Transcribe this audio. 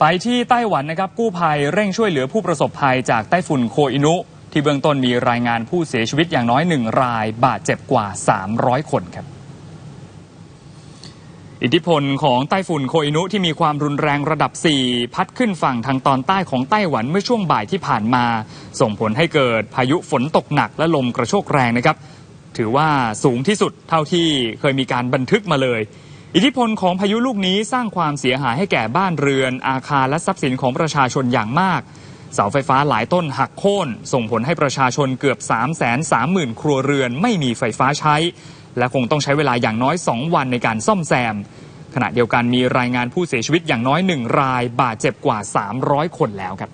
ไปที่ไต้หวันนะครับกู้ภัยเร่งช่วยเหลือผู้ประสบภัยจากไต้ฝุ่นโคอินุ ที่เบื้องต้นมีรายงานผู้เสียชีวิตอย่างน้อยหนึ่งราย บาดเจ็บกว่า 300 คนครับ อิทธิพลของไต้ฝุ่นโคอินุที่มีความรุนแรงระดับ 4 พัดขึ้นฝั่งทางตอนใต้ของไต้หวันเมื่อช่วงบ่ายที่ผ่านมา ส่งผลให้เกิดพายุฝนตกหนักและลมกระโชกแรงนะครับ ถือว่าสูงที่สุดเท่าที่เคยมีการบันทึกมาเลย อิทธิพลของพายุลูกนี้สร้างความเสียหายให้แก่บ้านเรือน อาคารและทรัพย์สินของประชาชนอย่างมาก เสาไฟฟ้าหลายต้นหักโค่น ส่งผลให้ประชาชนเกือบ 3 3 0 0 0 0 ครัวเรือนไม่มีไฟฟ้าใช้ และคงต้องใช้เวลาอย่างน้อย 2 วันในการซ่อมแซม ขณะเดียวกันมีรายงานผู้เสียชีวิตอย่างน้อยหนึ่งราย บาดเจ็บกว่า 300 คนแล้วครับ